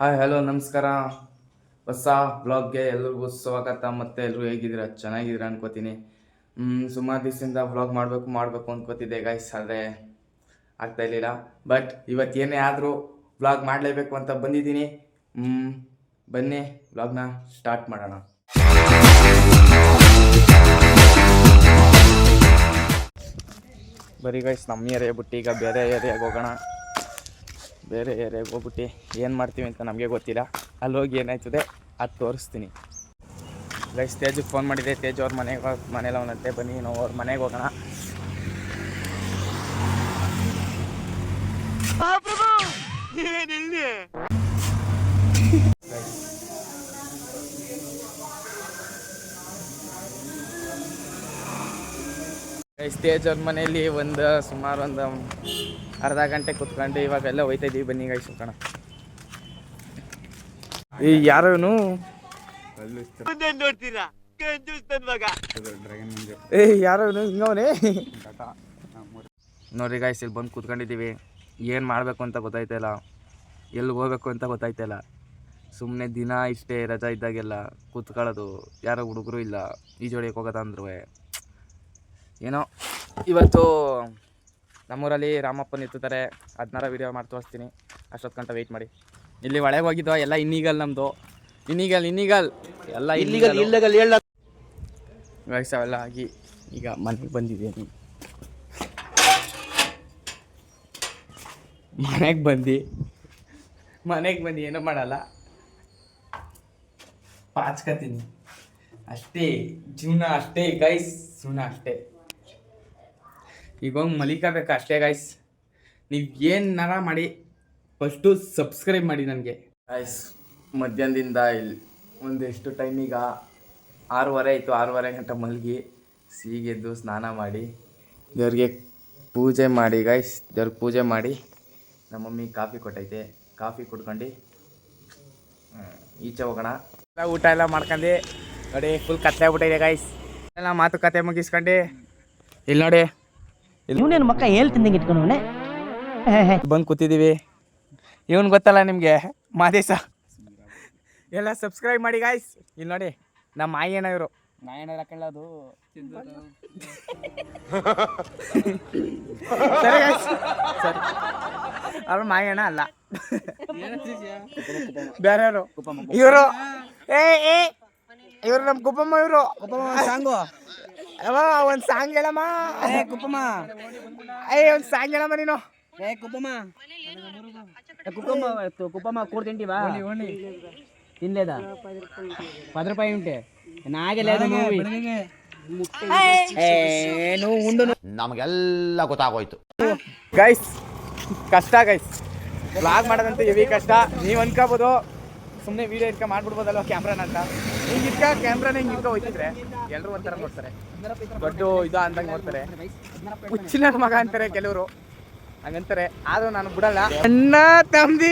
Hi hello ನಮಸ್ಕಾರ. ಹೊಸ ಬ್ಲಾಗ್ಗೆ ಎಲ್ರಿಗೂ ಸ್ವಾಗತ. ಮತ್ತು ಎಲ್ಲರೂ ಹೇಗಿದ್ದೀರಾ? ಚೆನ್ನಾಗಿದ್ದೀರಾ ಅನ್ಕೋತೀನಿ. ಸುಮಾರು ದಿವಸದಿಂದ ಬ್ಲಾಗ್ ಮಾಡಬೇಕು ಮಾಡಬೇಕು ಅನ್ಕೋತಿದ್ದೆ ಗೈಸ್ ಆದರೆ ಆಗ್ತಾ ಇರಲಿಲ್ಲ. ಬಟ್ ಇವತ್ತು ಏನೇ ಆದರೂ ಬ್ಲಾಗ್ ಮಾಡಲೇಬೇಕು ಅಂತ ಬಂದಿದ್ದೀನಿ. ಬನ್ನಿ ವ್ಲಾಗ್ನ ಸ್ಟಾರ್ಟ್ ಮಾಡೋಣ. ಬರೀ ಗೈಸ್ ನಮ್ಮ ಏರಿಯಾ ಬಿಟ್ಟು ಈಗ ಬೇರೆ ಏರಿಯಾಗೆ ಹೋಗೋಣ. ಬೇರೆ ಏರಿಯಾಗೆ ಹೋಗ್ಬಿಟ್ಟು ಏನು ಮಾಡ್ತೀವಿ ಅಂತ ನಮಗೆ ಗೊತ್ತಿಲ್ಲ. ಅಲ್ಲಿ ಹೋಗಿ ಏನಾಯ್ತದೆ ಅದು ತೋರಿಸ್ತೀನಿ. ಗೈಸ್ ತೇಜಿಗೆ ಫೋನ್ ಮಾಡಿದೆ. ತೇಜ್ ಅವ್ರ ಮನೆಗೆ ಮನೇಲಿ ಅವನಂತೆ. ಬನ್ನಿ, ನಾವು ಅವ್ರ ಮನೆಗೆ ಹೋಗೋಣ. ತೇಜ್ ಅವ್ರ ಮನೆಯಲ್ಲಿ ಒಂದು ಸುಮಾರು ಒಂದು ಅರ್ಧ ಗಂಟೆ ಕುತ್ಕೊಂಡು ಇವಾಗೆಲ್ಲ ಹೋಯ್ತಾ ಇದೀವಿ. ಬನ್ನಿ ಗೈಸ್ ಕಣ ಈ ಯಾರೋನು ಏ ಯಾರು ಹಿಂಗವನೇ? ನೋಡ್ರಿ ಗಾಯ್ಸ್ ಇಲ್ಲಿ ಬಂದು ಕೂತ್ಕೊಂಡಿದ್ದೀವಿ. ಏನು ಮಾಡಬೇಕು ಅಂತ ಗೊತ್ತಾಯ್ತಿಲ್ಲ ಎಲ್ಲಿ ಹೋಗ್ಬೇಕು ಅಂತ ಗೊತ್ತಾಯ್ತಿಲ್ಲ ಸುಮ್ಮನೆ ದಿನ ಇಷ್ಟೇ ರಜಾ ಇದ್ದಾಗೆಲ್ಲ ಕೂತ್ಕೊಳ್ಳೋದು. ಯಾರೋ ಹುಡುಗರು ಇಲ್ಲ. ಈಜೊಡಿಯಕ್ಕೆ ಹೋಗೋದಂದ್ರು ಏನೋ ಇವತ್ತು ನಮ್ಮೂರಲ್ಲಿ ರಾಮಪ್ಪನ ಎತ್ತುತ್ತಾರೆ ಹದಿನಾರ ವೀಡಿಯೋ ಮಾಡಿ ತೋರಿಸ್ತೀನಿ ಅಷ್ಟೊತ್ತು ಗಂಟೆ ವೆಯ್ಟ್ ಮಾಡಿ. ಇಲ್ಲಿ ಒಳಗೆ ಹೋಗಿದ್ವ ಎಲ್ಲ ಇನ್ನೀಗಲ್ ನಮ್ಮದು ಇನ್ನೀಗಲ್ ಇನ್ನೀಗಲ್. ಎಲ್ಲ ಇಲ್ಲಿಗಲ್ ಇಲ್ಲಗಲ್ ಹೇಳ. ವಯಸ್ಸವೆಲ್ಲ ಆಗಿ ಈಗ ಮನೆಗೆ ಬಂದಿದ್ದೀನಿ. ಮನೆಗೆ ಬಂದು. ಮನೆಗೆ ಬಂದು ಏನೂ ಮಾಡಲ್ಲ. ಪಾಚ್ಕತೀನಿ. ಅಷ್ಟೇ ಜೀವನ ಅಷ್ಟೇ ಗೈಸ್ ಜೀವನ ಅಷ್ಟೇ. ಈಗ ಹೋಗಿ ಮಲಿಕಬೇಕು ಅಷ್ಟೇ ಗಾಯ್ಸ್ ನೀವು ಏನಾರ ಮಾಡಿ ಫಸ್ಟು ಸಬ್ಸ್ಕ್ರೈಬ್ ಮಾಡಿ ನನಗೆ. ಗಾಯ್ಸ್ ಮಧ್ಯಾಹ್ನದಿಂದ ಇಲ್ಲಿ ಒಂದೆಷ್ಟು ಟೈಮೀಗ ಆರೂವರೆ ಆಯಿತು, ಆರೂವರೆ ಗಂಟೆ ಮಲಗಿ ಸೀಗೆದ್ದು ಸ್ನಾನ ಮಾಡಿ, ದೇವ್ರಿಗೆ ಪೂಜೆ ಮಾಡಿ ಗಾಯ್ಸ್ ದೇವ್ರಿಗೆ ಪೂಜೆ ಮಾಡಿ ನಮ್ಮ ಮಮ್ಮಿ ಕಾಫಿ ಕೊಟ್ಟೈತೆ. ಕಾಫಿ ಕುಡ್ಕೊಂಡು ಈಚೆ ಹೋಗೋಣ. ಊಟ ಎಲ್ಲ ಮಾಡ್ಕೊಂಡು, ನೋಡಿ ಫುಲ್ ಕತ್ತೆ ಆಗ್ಬಿಟ್ಟಿದೆ ಗಾಯ್ಸ್ ಎಲ್ಲ ಮಾತುಕತೆ ಮುಗಿಸ್ಕೊಂಡು ಇಲ್ಲಿ ನೋಡಿ. ಇವನೇನು ಮಕ್ಕ ಹೇಳ್ತಿದ್ದಂಗೆ ಇಟ್ಕೊಂಡವನೆ ಬಂದು ಕೂತಿದ್ದೀವಿ ಇವನು ಗೊತ್ತಲ್ಲ ನಿಮಗೆ? ಮಾದೇಶ ಎಲ್ಲ ಸಬ್ಸ್ಕ್ರೈಬ್ ಮಾಡಿ ಗಾಯ್ಸ್ ಇಲ್ಲಿ ನೋಡಿ ನಮ್ಮ ಮಾಯಣ್ಣ ಇವರು. ನಾಯನ ಕಳ್ಳದು ಸರಿ ಗಾಯ್ಸ್ ಸರಿ. ಅವ್ರು ಮಾಯಣ್ಣ ಅಲ್ಲ. ಬೇರೆಯವರು. ಇವರು. ಏ ಏ. ಇವರು ನಮ್ಮ ಗುಬ್ಬಮ್ಮ ಇವರು. ಸಾಂಗು. ಅವ ಒಂದು ಸಾಂಗ್ ಹೇಳಮ್ಮ. ಏ ಕುಪ್ಪಮ್ಮ. ಏ ಒಂದು ಸಾಂಗ್ ಹೇಳಮ್ಮ ನೀನು. ಏ ಕುಪ್ಪಮ್ಮ. ಕುಪ್ಪಮ್ಮ ಕೂಡ ಕುಪ್ಪಮ್ಮ ಬಾ. ತಿಂಟಿವಾ ತಿನ್ಲೇದ? ಪದ ರೂಪಾಯಿ ಉಂಟೆ. ನಾಗೆಲ್ಲ ಏನು ಉಂಡು ನಮಗೆಲ್ಲ ಗೊತ್ತಾಗೋಯ್ತು. ಗೈಸ್ ಕಷ್ಟ ಗೈಸ್ ಬ್ಲಾಗ್ ಮಾಡೋದಂತ ಹೆವಿ ಕಷ್ಟ. ನೀವು ಅನ್ಕೋಬೋದು. ಸುಮ್ಮನೆ ವೀಡಿಯೋ ಇಟ್ಕೊಂಡು ಮಾಡ್ಬಿಡ್ಬೋದಲ್ವ ಕ್ಯಾಮ್ರಾನ ಅಂತ? ಹಿಂಗೆ ಇಟ್ಕ ಕ್ಯಾಮ್ರಾನ ಹಿಂಗೆ ಇಟ್ಕ ಹೋಯ್ತಿದ್ರೆ ಎಲ್ಲರೂ ಒಂಥರ ನೋಡ್ತಾರೆ. ದೊಡ್ಡ ಇದು ಅಂದಂಗೆ ನೋಡ್ತಾರೆ. ಹುಚ್ಚಿನ ಮಗ ಅಂತಾರೆ ಕೆಲವರು. ಹಂಗಂತಾರೆ. ಆದ್ರೂ ನಾನು ಬಿಡಲ್ಲ. ಅಣ್ಣ ತಂದಿ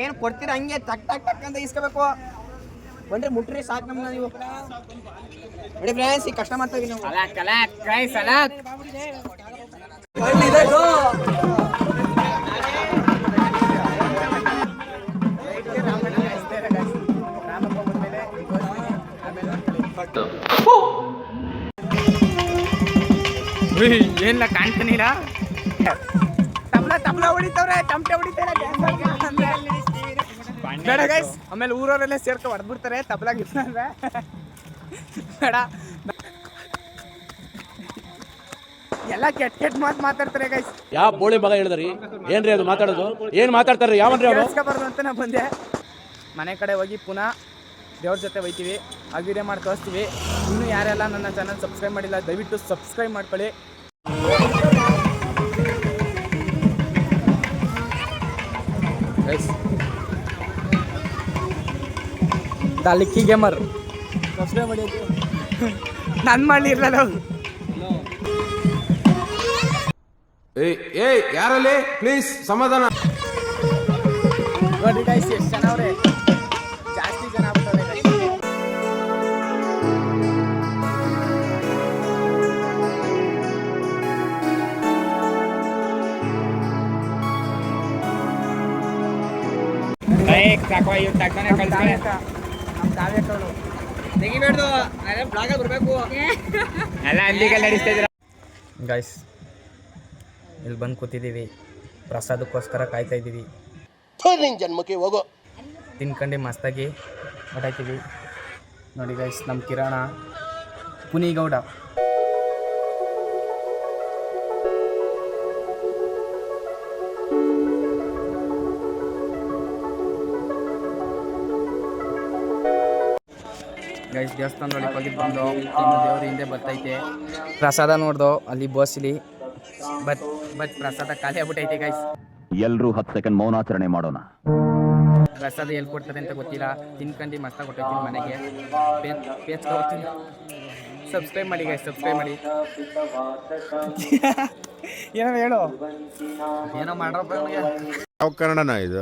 ಏನು ಕೊಡ್ತೀರ ಹಂಗೆ? ಟಕ್ ಟಕ್ ಟಕ್ ಅಂತ ಇಸ್ಕೋಬೇಕು ಬಂದ್ರೆ ಮುಟ್ರಿ ಸಾಕು ನಮ್ಗೆ ನೀವು. ನೋಡಿ ಫ್ರೆಂಡ್ಸ್ ಈ ಕಷ್ಟ ಮಾಡ್ತಾ ಇದೀವಿ ನಾವು. ಅಲಾಕ್ ಅಲಾಕ್ ಗೈಸ್ ಅಲಾಕ್ ಏನಿಲ್ಲ ಕಾಣ್ತಾನಿಲ್ಲ ತಬಲ ತಬಲ ಹೊಡಿತವ್ರೆ ತಮಟೆ ಹೊಡಿತಾರೆ ಬೇಡ ಗೈಸ್ ಆಮೇಲೆ ಊರವರೆಲ್ಲ ಸೇರ್ಕೊ ಹೊಡೆದ್ಬಿಡ್ತಾರೆ ತಬಲ ಗಿಫ್ಟ್ ಅಂದ್ರೆ. ಬೇಡ. ಎಲ್ಲ ಕೆಟ್ಟ ಕೆಟ್ಟ ಮಾತು ಮಾತಾಡ್ತಾರೆ ಗೈಸ್ ಯಾವ ಬೋಳಿ ಮಗ ಹೇಳಿದ್ರಿ? ಏನ್ರಿ ಅದು ಮಾತಾಡೋದು? ಏನ್ ಮಾತಾಡ್ತಾರೆ ಯಾವನ್ರಿ ಅವನು ಕೇಳಿಸ್ಕೊಬಾರ್ದು ಅಂತ ನಾ ಬಂದೆ. ಮನೆ ಕಡೆ ಹೋಗಿ ಪುನಃ ದೇವ್ರ ಜೊತೆ ಹೋಯ್ತೀವಿ. ಆ ವಿಡಿಯೋ ಮಾಡಿ ಕಳಿಸ್ತೀವಿ. ಇನ್ನೂ ಯಾರೆಲ್ಲ ನನ್ನ ಚಾನಲ್ ಸಬ್ಸ್ಕ್ರೈಬ್ ಮಾಡಿಲ್ಲ ದಯವಿಟ್ಟು ಸಬ್ಸ್ಕ್ರೈಬ್ ಮಾಡ್ಕೊಳ್ಳಿ. Guys. ದ ಲಿಕ್ಕಿ ಗೇಮರ್ ಸಬ್ಸ್ಕ್ರೈಬ್ ಮಾಡಿ ನಾನು ಮಾಡಿರ್ಲಲ್ಲ ಏಯ್ ಏಯ್ ಯಾರಲ್ಲಿ? ಪ್ಲೀಸ್ ಸಮಾಧಾನ. ನೋಡಿ ಗೈಸ್ ಎಷ್ಟು ಜನ ತೆಗಿಬೇಡ್ದು ನಾನೇ ಬ್ಲಾಗಲ್ಲಿ ಬರಬೇಕು ಎಲ್ಲ ಅಲ್ಲಿಗೆಲ್ಲ ನಡೆಸ್ತಾ ಇದ್ರ ಗಾಯ್ಸ್ ಇಲ್ಲಿ ಬಂದು ಕೂತಿದ್ದೀವಿ. ಪ್ರಸಾದಕ್ಕೋಸ್ಕರ ಕಾಯ್ತಾ ಇದ್ದೀವಿ. ಜನ್ಮಕ್ಕೆ ಹೋಗೋ. ತಿನ್ಕೊಂಡು ಮಸ್ತಾಗಿ. ಹೊಟ್ಟಾಯ್ತೀವಿ ನೋಡಿ ಗೈಸ್ ನಮ್ಮ ಕಿರಣ. ಪುನಿಗೌಡ. ಗೈಸ್ ದೇವಸ್ಥಾನದೊಳಗೆ ಹೋಗಿ ಬಂದು ಇನ್ನು ದೇವ್ರ ಹಿಂದೆ ಬರ್ತೈತೆ. ಪ್ರಸಾದ ನೋಡ್ದು ಅಲ್ಲಿ ಬಸ್ಲಿ. ಬಟ್ ಬಟ್ ಪ್ರಸಾದ ಖಾಲಿ ಆಗ್ಬಿಟ್ಟೈತೆ ಗೈಸ್ ಎಲ್ಲರೂ ಹತ್ತು ಸೆಕೆಂಡ್ ಮೌನಾಚರಣೆ ಮಾಡೋಣ. ಪ್ರಸಾದ ಎಲ್ಲಿ ಕೊಡ್ತಾರೆ ಅಂತ ಗೊತ್ತಿಲ್ಲ. ತಿನ್ಕಂಡು ಮಸ್ತಾಗಿ ಕೊಟ್ಟೈತೀನಿ ಮನೆಗೆ. ಸಬ್ಸ್ಕ್ರೈಬ್ ಮಾಡಿ ಗೈಸ್ ಸಬ್ಸ್ಕ್ರೈಬ್ ಮಾಡಿ. ಏನೋ ಹೇಳು. ಏನೋ ಇವ್ನಿಗೆ. ಯಾವ ಕನ್ನಡನ ಇದು?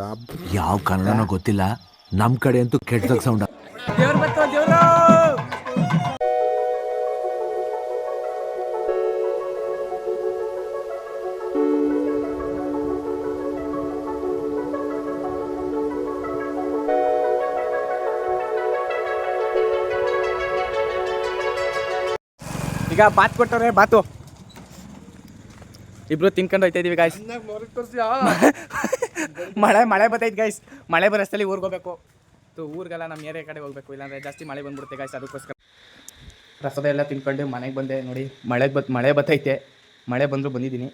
ಯಾವ ಕನ್ನಡನೋ ಗೊತ್ತಿಲ್ಲ. ನಮ್ ಕಡೆ ಅಂತೂ ಕೆಟ್ಟದಾಗ ಸೌಂಡ್ ದೇವ್ರು. ಈಗ ಬಾತ್ ಕೊಟ್ಟವ್ರೆ ಬಾತು. ಇಬ್ರು ತಿನ್ಕೊಂಡು ಹೋಯ್ತಾ ಇದೀವಿ ಗಾಯ್ಸ್ ಮಳೆ ಮಳೆ ಬರ್ತೈತೆ ಗಾಯ್ಸ್ ಮಳೆ ಬರೋಷ್ಟಲ್ಲಿ ಊರಿಗೆ ಹೋಗ್ಬೇಕು. ಸೊ ಊರಿಗೆಲ್ಲ ನಮ್ಮ ಏರಿಯಾ ಕಡೆ ಹೋಗ್ಬೇಕು. ಇಲ್ಲಾಂದ್ರೆ ಜಾಸ್ತಿ ಮಳೆ ಬಂದ್ಬಿಡುತ್ತೆ ಗಾಯ್ಸ್ ಅದಕ್ಕೋಸ್ಕರ. ಪ್ರಸಾದ ಎಲ್ಲ ತಿನ್ಕೊಂಡು ಮನೆಗೆ ಬಂದೆ ನೋಡಿ. ಮಳೆ ಬತ್ ಮಳೆ ಬತ್ತೈತೆ. ಮಳೆ ಬಂದರೂ ಬಂದಿದ್ದೀನಿ.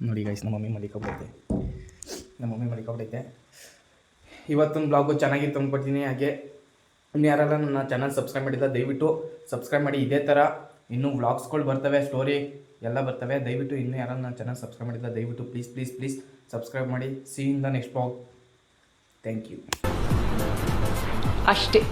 ನೋಡಿ ಗಾಯ್ಸ್ ನಮ್ಮ ಮಮ್ಮಿ ಮಲಿಕೊಬಿಟ್ಟೈತೆ ನಮ್ಮ ಮಮ್ಮಿ ಮಲಿಕೊಬಿಟ್ಟೈತೆ ಇವತ್ತೊಂದು ಬ್ಲಾಗು ಚೆನ್ನಾಗಿ ಅಂದ್ಕೊಡ್ತೀನಿ ಹಾಗೆ ಇನ್ನು ಯಾರೆಲ್ಲ ನನ್ನ ಚಾನಲ್ ಸಬ್ಸ್ಕ್ರೈಬ್ ಮಾಡಿಲ್ಲ, ದಯವಿಟ್ಟು ಸಬ್ಸ್ಕ್ರೈಬ್ ಮಾಡಿ. ಇದೇ ಥರ ಇನ್ನೂ ವ್ಲಾಗ್ಸ್ಗಳು ಬರ್ತವೆ ಸ್ಟೋರಿ ಎಲ್ಲ ಬರ್ತವೆ. ದಯವಿಟ್ಟು ಇನ್ನೂ ಯಾರು ನನ್ನ ಚಾನಲ್ ಸಬ್ಸ್ಕ್ರೈಬ್ ಮಾಡಿಲ್ಲ, ದಯವಿಟ್ಟು ಪ್ಲೀಸ್ ಪ್ಲೀಸ್ ಪ್ಲೀಸ್ ಸಬ್ಸ್ಕ್ರೈಬ್ ಮಾಡಿ. See in the next blog thank you ಅಷ್ಟೇ.